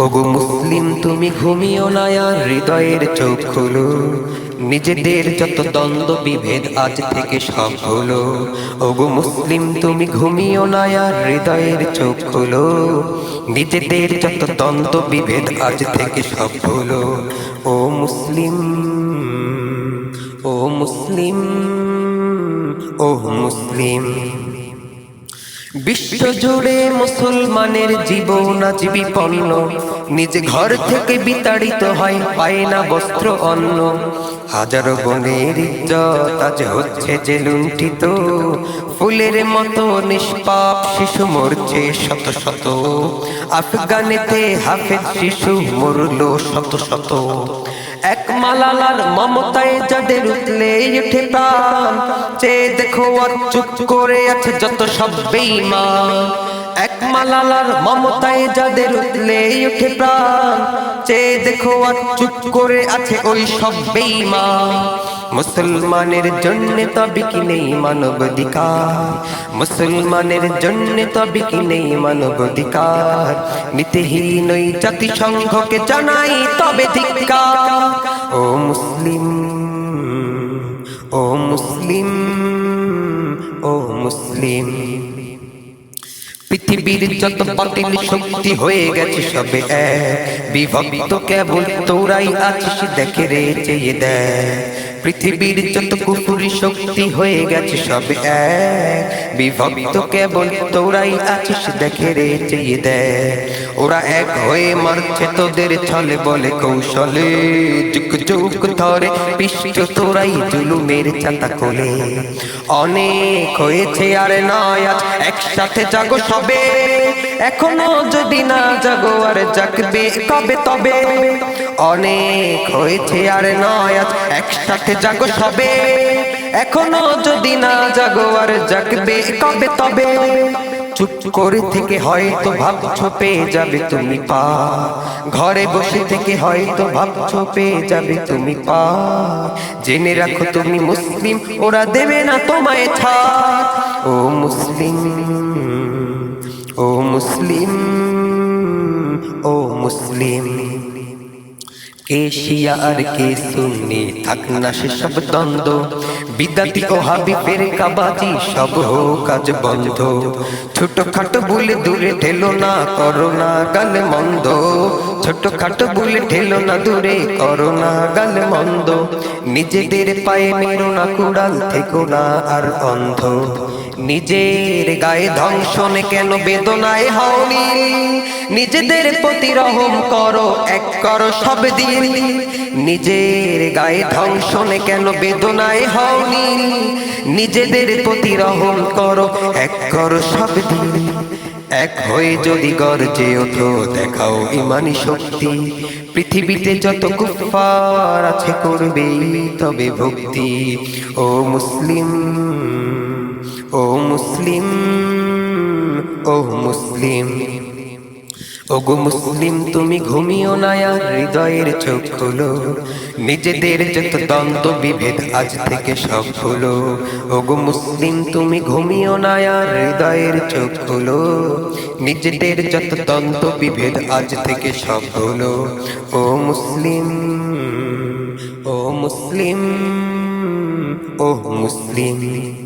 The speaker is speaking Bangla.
ওগো মুসলিম, তুমি ঘুমিও না আর হৃদয়ের চোখ খুলো। নিজেদের যত দ্বন্দ্ব বিভেদ আজ থেকে সব হলো। ওগো মুসলিম, তুমি ঘুমিও না আর হৃদয়ের চোখ খুলো। নিজেদের যত দ্বন্দ্ব বিভেদ আজ থেকে সব হলো। ও মুসলিম ও মুসলিম ও মুসলিম। বিশ্ব জুড়ে মুসলমানের জীবন আজ বিপন্ন। নিজ ঘর থেকে বিতাড়িত হয় পায় না বস্ত্র অন্ন। হাজারো বনের ইজ্জত আজ হচ্ছে যে লুণ্ঠিত। ফুলের মতো নিষ্পাপ শিশু মরছে শত শত। আফগানেতে হাফেজ শিশু মরলো শত শত। এক মালালার মমতায় যাদের উঠলে উঠে প্রাণ। চেয়ে দেখো আর চুপ করে আছে যত সব বেঈমান। এক মালালার মমতায় যাদের উঠলে উঠে প্রাণ, চেয়ে দেখো আর চুপ করে আছে ওই সব বেঈমান। মুসলমানের জন্য তবে কি নেই মানবাধিকার মুসলমানের জন্য তবে কি নেই মানবাধিকার নীতিহীন ওই জাতিসংঘকে জানাই তবে ধিক্কার। ও মুসলিম ও মুসলিম ও মুসলিম। পৃথিবীর যত বাতিল শক্তি হয়ে গেছে সবে এক। বিভক্ত কেবল তোরাই আছিস, দেখে রে চেয়ে দেয় পৃথিবীর যত কুকুরি শক্তি হয়ে গেছে, সবে এক। বিভক্ত কেবল তোরাই আছিস, দেখে রে চেয়ে দেয় ওরা এক হয়ে মারছে, তোদের ছলে বলে কৌশলে। যুগ যুগ ধরে পিষ্ট তোরাই জুলুমের চাতা কোলে। অনেক হয়েছে আর নয়, আজ একসাথে জাগো সবে। এখনও যদি না জাগো আর জাগবে কবে তবে? অনেক হয়েছে আর নয়, আজ একসাথে জাগো সবে। এখনও যদি না জাগো আর জাগবে কবে তবে? চুপ করে থেকে হয়তো ভাবছ পেয়ে যাবে তুমি পা। ঘরে বসে থেকে হয়তো ভাবছ পেয়ে যাবে তুমি পা। জেনে রাখো তুমি মুসলিম, ওরা দেবে না তোমায় ছাড়। ও মুসলিম ও মুসলিম ও মুসলিম। কে শিয়া আর কে সুন্নি, থাক না দ্বন্দ্ব। ও কাবাজি, সব হোক কাজ বন্ধ। ছোট বলে দূরে ঠেলো না, করো না গাল মন্দ। ছোট বলে ঠেলো না, দূরে করো না গাল মন্দ। নিজেদের পায়ে মেরো না, কুড়াল থেকো না আর অন্ধ। নিজের গায়ে ধ্বংসনে কেন বেদনায় হওনি? নিজেদের প্রতি রহম করো, এক করো সব দিন নিজের গায়ে ধ্বংসনে কেন বেদনায় হওনি? নিজেদের প্রতি রহম করো, এক করো সব এক হয়ে যদি গর্জে ওঠো, দেখাও ইমানি শক্তি। পৃথিবীতে যত কুফার আছে করবে, তবে ভক্তি। ও মুসলিম ও মুসলিম ও মুসলিম। ওগো মুসলিম তুমি ঘুমিও না আর হৃদয়ের চোখ হলো নিজেদের যত দ্বন্দ্ব বিভেদ আজ থেকে সব হলো ওগো মুসলিম তুমি ঘুমিও না আর হৃদয়ের চোখ হলো নিজেদের যত দ্বন্দ্ব বিভেদ আজ থেকে সব হলো ও মুসলিম ও মুসলিম ও মুসলিম।